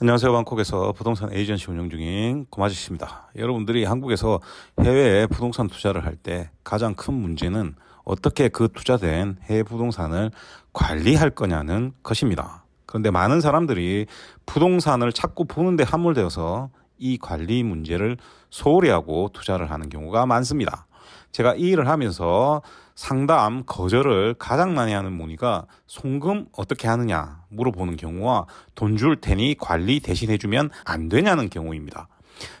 안녕하세요. 방콕에서 부동산 에이전시 운영 중인 고마지씨입니다. 여러분들이 한국에서 해외에 부동산 투자를 할 때 가장 큰 문제는 어떻게 그 투자된 해외 부동산을 관리할 거냐는 것입니다. 그런데 많은 사람들이 부동산을 자꾸 보는데 함몰되어서 이 관리 문제를 소홀히 하고 투자를 하는 경우가 많습니다. 제가 이 일을 하면서 상담 거절을 가장 많이 하는 문의가 송금 어떻게 하느냐 물어보는 경우와 돈 줄 테니 관리 대신 해주면 안 되냐는 경우입니다.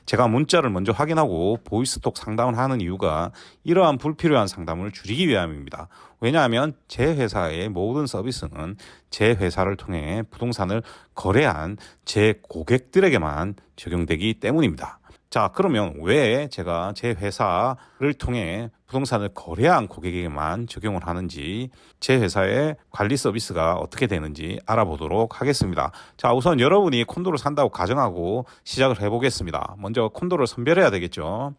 제가 문자를 먼저 확인하고 보이스톡 상담을 하는 이유가 이러한 불필요한 상담을 줄이기 위함입니다. 왜냐하면 제 회사의 모든 서비스는 제 회사를 통해 부동산을 거래한 제 고객들에게만 적용되기 때문입니다. 자, 그러면 왜 제가 제 회사를 통해 부동산을 거래한 고객에게만 적용을 하는지, 제 회사의 관리 서비스가 어떻게 되는지 알아보도록 하겠습니다. 자, 우선 여러분이 콘도를 산다고 가정하고 시작을 해보겠습니다. 먼저 콘도를 선별해야 되겠죠.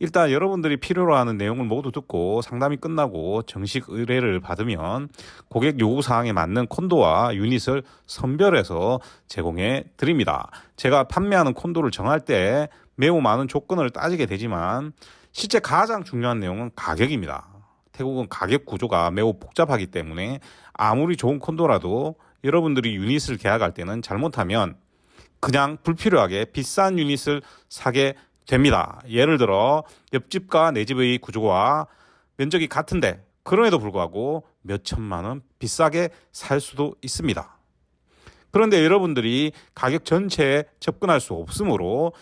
일단 여러분들이 필요로 하는 내용을 모두 듣고 상담이 끝나고 정식 의뢰를 받으면 고객 요구 사항에 맞는 콘도와 유닛을 선별해서 제공해 드립니다. 제가 판매하는 콘도를 정할 때 매우 많은 조건을 따지게 되지만 실제 가장 중요한 내용은 가격입니다. 태국은 가격 구조가 매우 복잡하기 때문에 아무리 좋은 콘도라도 여러분들이 유닛을 계약할 때는 잘못하면 그냥 불필요하게 비싼 유닛을 사게 됩니다. 예를 들어 옆집과 내 집의 구조와 면적이 같은데 그럼에도 불구하고 몇 천만 원 비싸게 살 수도 있습니다. 그런데 여러분들이 가격 전체에 접근할 수 없으므로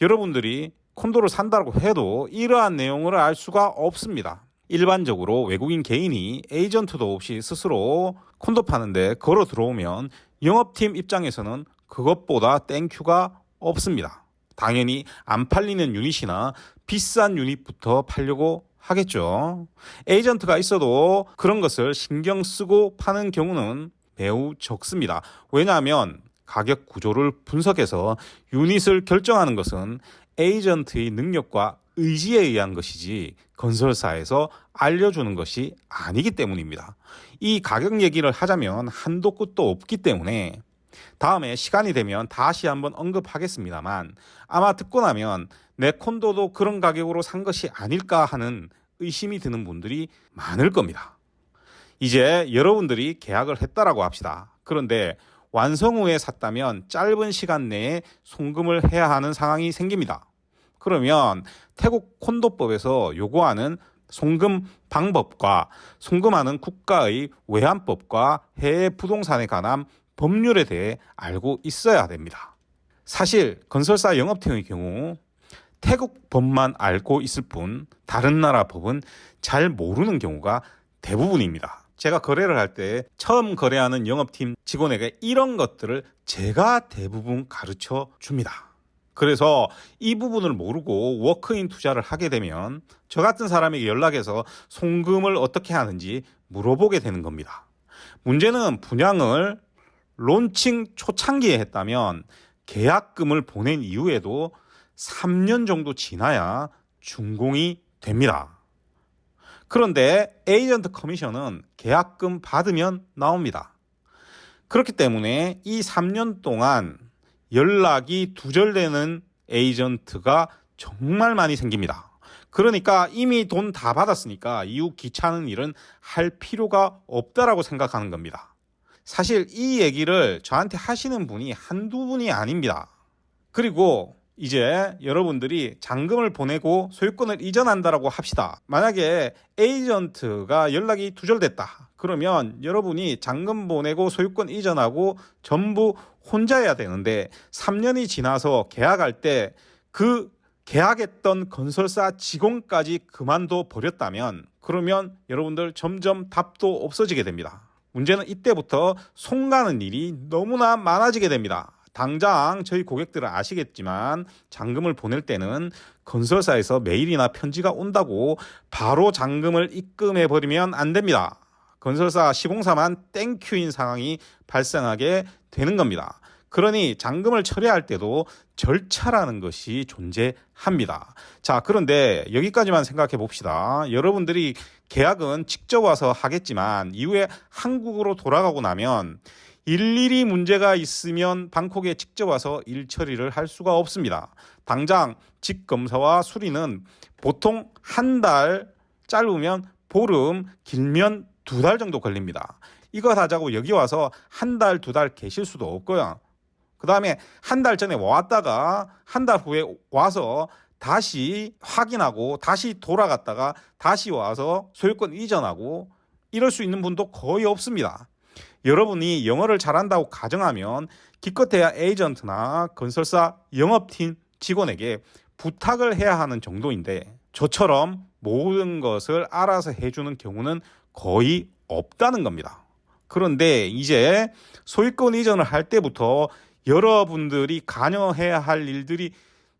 여러분들이 콘도를 산다고 해도 이러한 내용을 알 수가 없습니다. 일반적으로 외국인 개인이 에이전트도 없이 스스로 콘도 파는데 걸어 들어오면 영업팀 입장에서는 그것보다 땡큐가 없습니다. 당연히 안 팔리는 유닛이나 비싼 유닛부터 팔려고 하겠죠. 에이전트가 있어도 그런 것을 신경 쓰고 파는 경우는 매우 적습니다. 왜냐하면 가격 구조를 분석해서 유닛을 결정하는 것은 에이전트의 능력과 의지에 의한 것이지 건설사에서 알려주는 것이 아니기 때문입니다. 이 가격 얘기를 하자면 한도 끝도 없기 때문에 다음에 시간이 되면 다시 한번 언급하겠습니다만 아마 듣고 나면 내 콘도도 그런 가격으로 산 것이 아닐까 하는 의심이 드는 분들이 많을 겁니다. 이제 여러분들이 계약을 했다라고 합시다. 그런데 완성 후에 샀다면 짧은 시간 내에 송금을 해야 하는 상황이 생깁니다. 그러면 태국 콘도법에서 요구하는 송금 방법과 송금하는 국가의 외환법과 해외 부동산에 관한 법률에 대해 알고 있어야 됩니다. 사실 건설사 영업팀의 경우 태국 법만 알고 있을 뿐 다른 나라 법은 잘 모르는 경우가 대부분입니다. 제가 거래를 할 때 처음 거래하는 영업팀 직원에게 이런 것들을 제가 대부분 가르쳐 줍니다. 그래서 이 부분을 모르고 워크인 투자를 하게 되면 저 같은 사람에게 연락해서 송금을 어떻게 하는지 물어보게 되는 겁니다. 문제는 분양을 론칭 초창기에 했다면 계약금을 보낸 이후에도 3년 정도 지나야 준공이 됩니다. 그런데 에이전트 커미션은 계약금 받으면 나옵니다. 그렇기 때문에 이 3년 동안 연락이 두절되는 에이전트가 정말 많이 생깁니다. 그러니까 이미 돈 다 받았으니까 이후 귀찮은 일은 할 필요가 없다라고 생각하는 겁니다. 사실 이 얘기를 저한테 하시는 분이 한두 분이 아닙니다. 그리고 이제 여러분들이 잔금을 보내고 소유권을 이전한다라고 합시다. 만약에 에이전트가 연락이 두절됐다. 그러면 여러분이 잔금 보내고 소유권 이전하고 전부 혼자 해야 되는데 3년이 지나서 계약할 때 그 계약했던 건설사 직원까지 그만둬 버렸다면 그러면 여러분들 점점 답도 없어지게 됩니다. 문제는 이때부터 송가는 일이 너무나 많아지게 됩니다. 당장 저희 고객들은 아시겠지만 잔금을 보낼 때는 건설사에서 메일이나 편지가 온다고 바로 잔금을 입금해 버리면 안 됩니다. 건설사 시공사만 땡큐인 상황이 발생하게 되는 겁니다. 그러니 잔금을 처리할 때도 절차라는 것이 존재합니다. 자, 그런데 여기까지만 생각해 봅시다. 여러분들이 계약은 직접 와서 하겠지만 이후에 한국으로 돌아가고 나면 일일이 문제가 있으면 방콕에 직접 와서 일 처리를 할 수가 없습니다. 당장 직 검사와 수리는 보통 한 달 짧으면 보름, 길면 두 달 정도 걸립니다. 이거 하자고 여기 와서 한 달, 두 달 계실 수도 없고요. 그 다음에 한 달 전에 왔다가 한 달 후에 와서 다시 확인하고 다시 돌아갔다가 다시 와서 소유권 이전하고 이럴 수 있는 분도 거의 없습니다. 여러분이 영어를 잘한다고 가정하면 기껏해야 에이전트나 건설사 영업팀 직원에게 부탁을 해야 하는 정도인데 저처럼 모든 것을 알아서 해주는 경우는 거의 없다는 겁니다. 그런데 이제 소유권 이전을 할 때부터 여러분들이 관여해야 할 일들이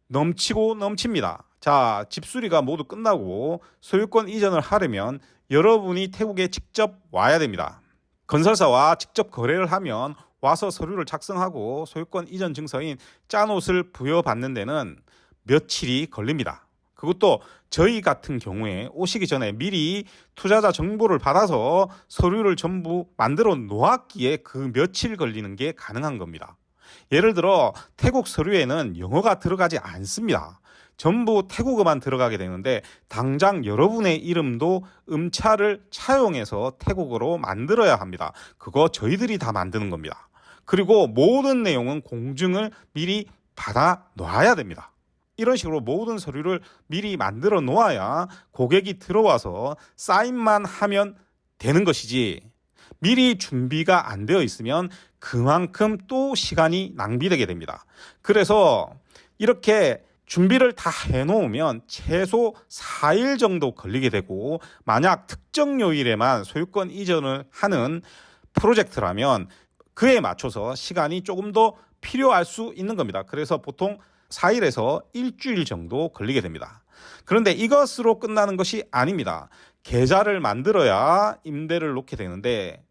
넘치고 넘칩니다. 자, 집수리가 모두 끝나고 소유권 이전을 하려면 여러분이 태국에 직접 와야 됩니다. 건설사와 직접 거래를 하면 와서 서류를 작성하고 소유권 이전 증서인 짠옷을 부여받는 데는 며칠이 걸립니다. 그것도 저희 같은 경우에 오시기 전에 미리 투자자 정보를 받아서 서류를 전부 만들어 놓았기에 그 며칠 걸리는 게 가능한 겁니다. 예를 들어 태국 서류에는 영어가 들어가지 않습니다. 전부 태국어만 들어가게 되는데 당장 여러분의 이름도 음차를 차용해서 태국어로 만들어야 합니다. 그거 저희들이 다 만드는 겁니다. 그리고 모든 내용은 공증을 미리 받아 놔야 됩니다. 이런 식으로 모든 서류를 미리 만들어 놓아야 고객이 들어와서 사인만 하면 되는 것이지 미리 준비가 안 되어 있으면 그만큼 또 시간이 낭비되게 됩니다. 그래서 이렇게 준비를 다 해놓으면 최소 4일 정도 걸리게 되고 만약 특정 요일에만 소유권 이전을 하는 프로젝트라면 그에 맞춰서 시간이 조금 더 필요할 수 있는 겁니다. 그래서 보통 4일에서 일주일 정도 걸리게 됩니다. 그런데 이것으로 끝나는 것이 아닙니다. 계좌를 만들어야 임대를 놓게 되는데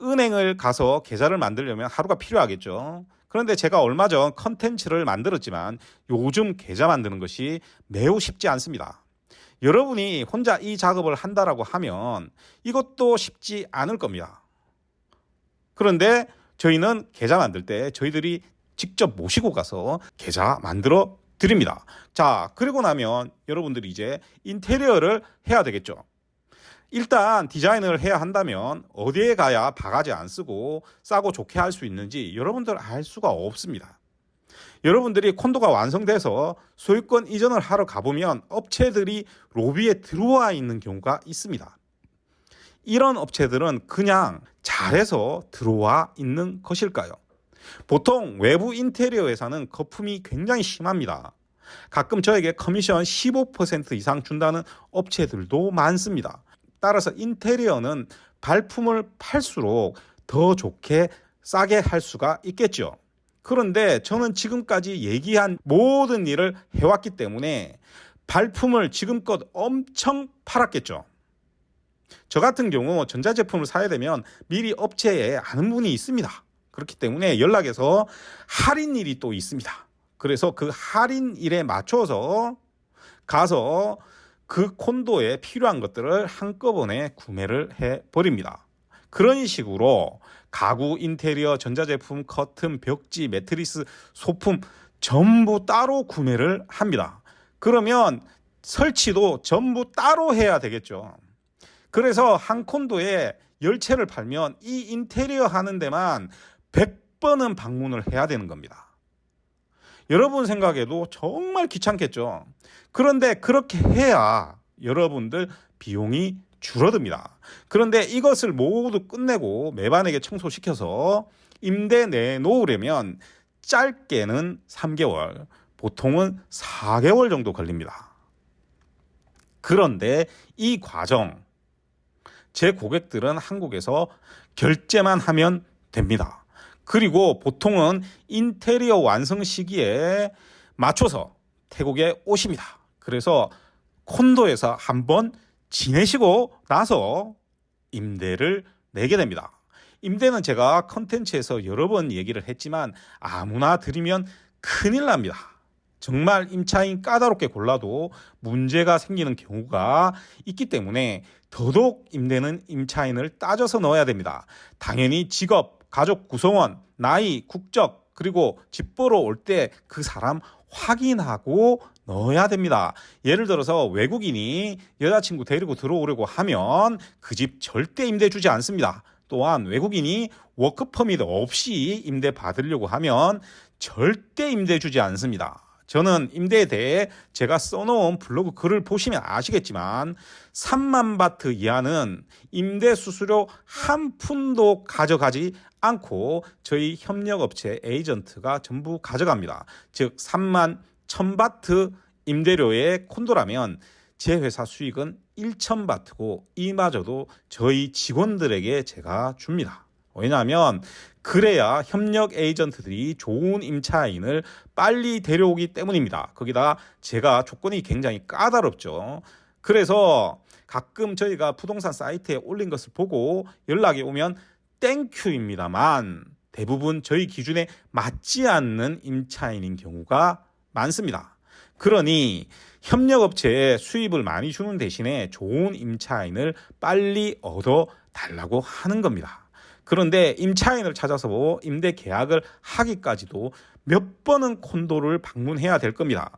은행을 가서 계좌를 만들려면 하루가 필요하겠죠. 그런데 제가 얼마 전 컨텐츠를 만들었지만 요즘 계좌 만드는 것이 매우 쉽지 않습니다. 여러분이 혼자 이 작업을 한다라고 하면 이것도 쉽지 않을 겁니다. 그런데 저희는 계좌 만들 때 저희들이 직접 모시고 가서 계좌 만들어 드립니다. 자, 그리고 나면 여러분들이 이제 인테리어를 해야 되겠죠. 일단 디자인을 해야 한다면 어디에 가야 바가지 안 쓰고 싸고 좋게 할 수 있는지 여러분들 알 수가 없습니다. 여러분들이 콘도가 완성돼서 소유권 이전을 하러 가보면 업체들이 로비에 들어와 있는 경우가 있습니다. 이런 업체들은 그냥 잘해서 들어와 있는 것일까요? 보통 외부 인테리어 회사는 거품이 굉장히 심합니다. 가끔 저에게 커미션 15% 이상 준다는 업체들도 많습니다. 따라서 인테리어는 발품을 팔수록 더 좋게 싸게 할 수가 있겠죠. 그런데 저는 지금까지 얘기한 모든 일을 해왔기 때문에 발품을 지금껏 엄청 팔았겠죠. 저 같은 경우 전자제품을 사야 되면 미리 업체에 아는 분이 있습니다. 그렇기 때문에 연락해서 할인일이 또 있습니다. 그래서 그 할인일에 맞춰서 가서 그 콘도에 필요한 것들을 한꺼번에 구매를 해 버립니다. 그런 식으로 가구, 인테리어, 전자제품, 커튼, 벽지, 매트리스, 소품 전부 따로 구매를 합니다. 그러면 설치도 전부 따로 해야 되겠죠. 그래서 한 콘도에 열 채를 팔면 이 인테리어 하는 데만 100번은 방문을 해야 되는 겁니다. 여러분 생각에도 정말 귀찮겠죠. 그런데 그렇게 해야 여러분들 비용이 줄어듭니다. 그런데 이것을 모두 끝내고 매반에게 청소시켜서 임대 내놓으려면 짧게는 3개월, 보통은 4개월 정도 걸립니다. 그런데 이 과정, 제 고객들은 한국에서 결제만 하면 됩니다. 그리고 보통은 인테리어 완성 시기에 맞춰서 태국에 오십니다. 그래서 콘도에서 한번 지내시고 나서 임대를 내게 됩니다. 임대는 제가 컨텐츠에서 여러 번 얘기를 했지만 아무나 드리면 큰일 납니다. 정말 임차인 까다롭게 골라도 문제가 생기는 경우가 있기 때문에 더더욱 임대는 임차인을 따져서 넣어야 됩니다. 당연히 직업, 가족 구성원, 나이, 국적, 그리고 집 보러 올 때 그 사람 확인하고 넣어야 됩니다. 예를 들어서 외국인이 여자친구 데리고 들어오려고 하면 그 집 절대 임대 주지 않습니다. 또한 외국인이 워크퍼밋 없이 임대 받으려고 하면 절대 임대 주지 않습니다. 저는 임대에 대해 제가 써놓은 블로그 글을 보시면 아시겠지만 3만 바트 이하는 임대 수수료 한 푼도 가져가지 않고 저희 협력업체 에이전트가 전부 가져갑니다. 즉 3만 1000바트 임대료의 콘도라면 제 회사 수익은 1000바트고 이마저도 저희 직원들에게 제가 줍니다. 왜냐하면 그래야 협력 에이전트들이 좋은 임차인을 빨리 데려오기 때문입니다. 거기다 제가 조건이 굉장히 까다롭죠. 그래서 가끔 저희가 부동산 사이트에 올린 것을 보고 연락이 오면 땡큐입니다만 대부분 저희 기준에 맞지 않는 임차인인 경우가 많습니다. 그러니 협력업체에 수입을 많이 주는 대신에 좋은 임차인을 빨리 얻어 달라고 하는 겁니다. 그런데 임차인을 찾아서 임대 계약을 하기까지도 몇 번은 콘도를 방문해야 될 겁니다.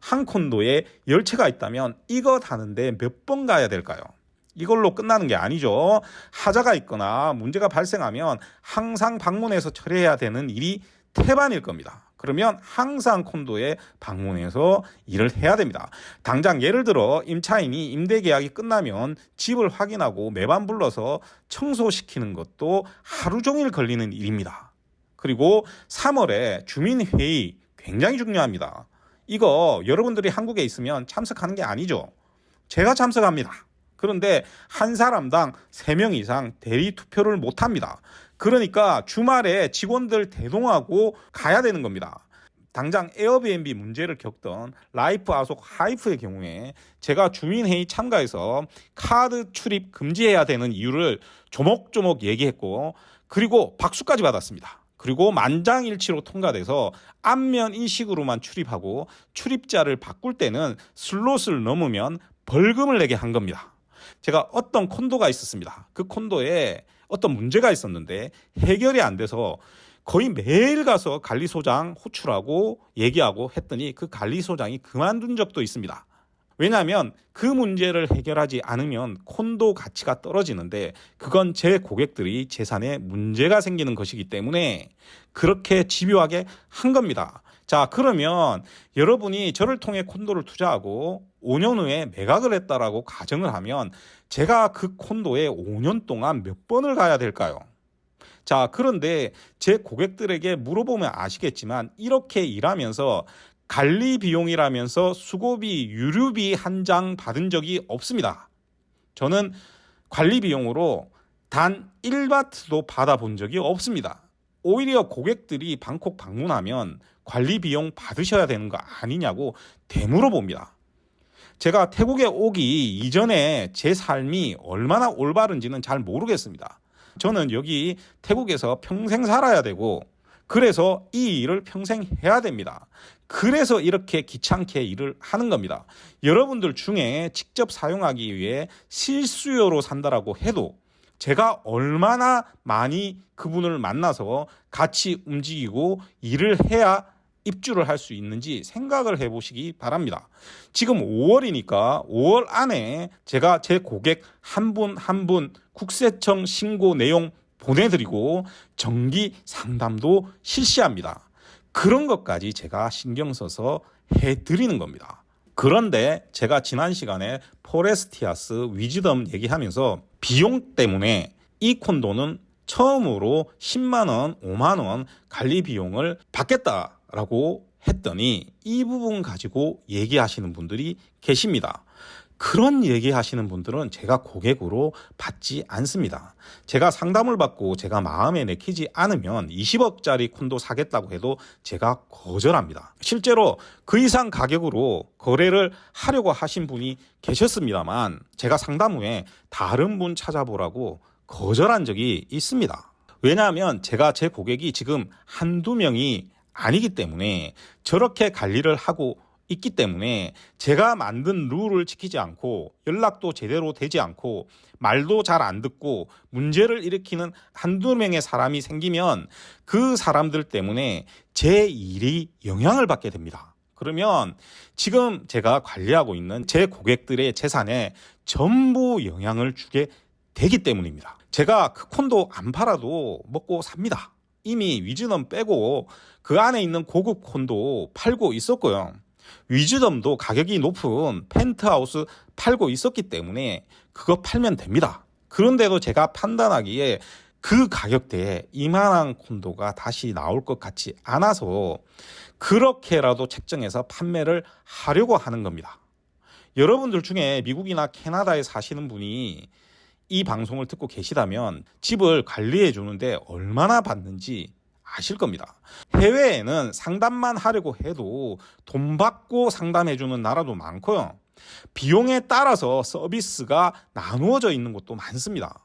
한 콘도에 열 채가 있다면 이거 다는데 몇 번 가야 될까요? 이걸로 끝나는 게 아니죠. 하자가 있거나 문제가 발생하면 항상 방문해서 처리해야 되는 일이 태반일 겁니다. 그러면 항상 콘도에 방문해서 일을 해야 됩니다. 당장 예를 들어 임차인이 임대 계약이 끝나면 집을 확인하고 매번 불러서 청소시키는 것도 하루 종일 걸리는 일입니다. 그리고 3월에 주민회의 굉장히 중요합니다. 이거 여러분들이 한국에 있으면 참석하는 게 아니죠. 제가 참석합니다. 그런데 한 사람당 3명 이상 대리 투표를 못 합니다. 그러니까 주말에 직원들 대동하고 가야 되는 겁니다. 당장 에어비앤비 문제를 겪던 라이프 아속 하이프의 경우에 제가 주민회의 참가해서 카드 출입 금지해야 되는 이유를 조목조목 얘기했고 그리고 박수까지 받았습니다. 그리고 만장일치로 통과돼서 안면 인식으로만 출입하고 출입자를 바꿀 때는 슬롯을 넘으면 벌금을 내게 한 겁니다. 제가 어떤 콘도가 있었습니다. 그 콘도에 어떤 문제가 있었는데 해결이 안 돼서 거의 매일 가서 관리소장 호출하고 얘기하고 했더니 그 관리소장이 그만둔 적도 있습니다. 왜냐하면 그 문제를 해결하지 않으면 콘도 가치가 떨어지는데 그건 제 고객들이 재산에 문제가 생기는 것이기 때문에 그렇게 집요하게 한 겁니다. 자, 그러면 여러분이 저를 통해 콘도를 투자하고 5년 후에 매각을 했다라고 가정을 하면 제가 그 콘도에 5년 동안 몇 번을 가야 될까요? 자, 그런데 제 고객들에게 물어보면 아시겠지만 이렇게 일하면서 관리 비용이라면서 수고비, 유류비 한 장 받은 적이 없습니다. 저는 관리 비용으로 단 1바트도 받아본 적이 없습니다. 오히려 고객들이 방콕 방문하면 관리 비용 받으셔야 되는 거 아니냐고 되물어 봅니다. 제가 태국에 오기 이전에 제 삶이 얼마나 올바른지는 잘 모르겠습니다. 저는 여기 태국에서 평생 살아야 되고 그래서 이 일을 평생 해야 됩니다. 그래서 이렇게 귀찮게 일을 하는 겁니다. 여러분들 중에 직접 사용하기 위해 실수요로 산다라고 해도 제가 얼마나 많이 그분을 만나서 같이 움직이고 일을 해야 입주를 할 수 있는지 생각을 해보시기 바랍니다. 지금 5월이니까 5월 안에 제가 제 고객 한 분 한 분 국세청 신고 내용 보내드리고 정기 상담도 실시합니다. 그런 것까지 제가 신경 써서 해드리는 겁니다. 그런데 제가 지난 시간에 포레스티아스 위즈덤 얘기하면서 비용 때문에 이 콘도는 처음으로 10만원, 5만원 관리 비용을 받겠다라고 했더니 이 부분 가지고 얘기하시는 분들이 계십니다. 그런 얘기 하시는 분들은 제가 고객으로 받지 않습니다. 제가 상담을 받고 제가 마음에 내키지 않으면 20억짜리 콘도 사겠다고 해도 제가 거절합니다. 실제로 그 이상 가격으로 거래를 하려고 하신 분이 계셨습니다만 제가 상담 후에 다른 분 찾아보라고 거절한 적이 있습니다. 왜냐하면 제가 제 고객이 지금 한두 명이 아니기 때문에 저렇게 관리를 하고 있기 때문에 제가 만든 룰을 지키지 않고 연락도 제대로 되지 않고 말도 잘 안 듣고 문제를 일으키는 한두 명의 사람이 생기면 그 사람들 때문에 제 일이 영향을 받게 됩니다. 그러면 지금 제가 관리하고 있는 제 고객들의 재산에 전부 영향을 주게 되기 때문입니다. 제가 그 콘도 안 팔아도 먹고 삽니다. 이미 위즈덤 빼고 그 안에 있는 고급 콘도 팔고 있었고요. 위즈덤도 가격이 높은 펜트하우스 팔고 있었기 때문에 그거 팔면 됩니다. 그런데도 제가 판단하기에 그 가격대에 이만한 콘도가 다시 나올 것 같지 않아서 그렇게라도 책정해서 판매를 하려고 하는 겁니다. 여러분들 중에 미국이나 캐나다에 사시는 분이 이 방송을 듣고 계시다면 집을 관리해 주는데 얼마나 받는지 아실 겁니다. 해외에는 상담만 하려고 해도 돈 받고 상담해 주는 나라도 많고요. 비용에 따라서 서비스가 나누어져 있는 곳도 많습니다.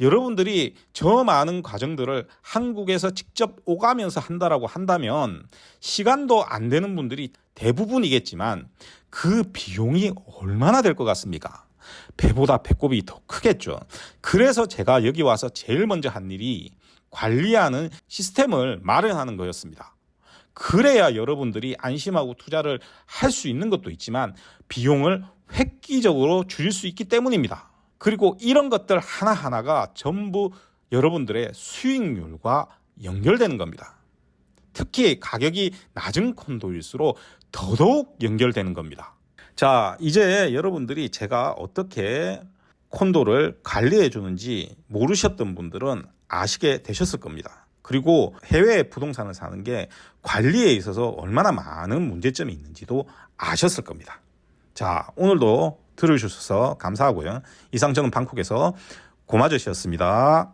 여러분들이 저 많은 과정들을 한국에서 직접 오가면서 한다라고 한다면 시간도 안 되는 분들이 대부분이겠지만 그 비용이 얼마나 될 것 같습니까? 배보다 배꼽이 더 크겠죠. 그래서 제가 여기 와서 제일 먼저 한 일이 관리하는 시스템을 마련하는 거였습니다. 그래야 여러분들이 안심하고 투자를 할 수 있는 것도 있지만 비용을 획기적으로 줄일 수 있기 때문입니다. 그리고 이런 것들 하나하나가 전부 여러분들의 수익률과 연결되는 겁니다. 특히 가격이 낮은 콘도일수록 더더욱 연결되는 겁니다. 자, 이제 여러분들이 제가 어떻게 콘도를 관리해 주는지 모르셨던 분들은 아시게 되셨을 겁니다. 그리고 해외 부동산을 사는 게 관리에 있어서 얼마나 많은 문제점이 있는지도 아셨을 겁니다. 자, 오늘도 들어주셔서 감사하고요. 이상 저는 방콕에서 고마저씨였습니다.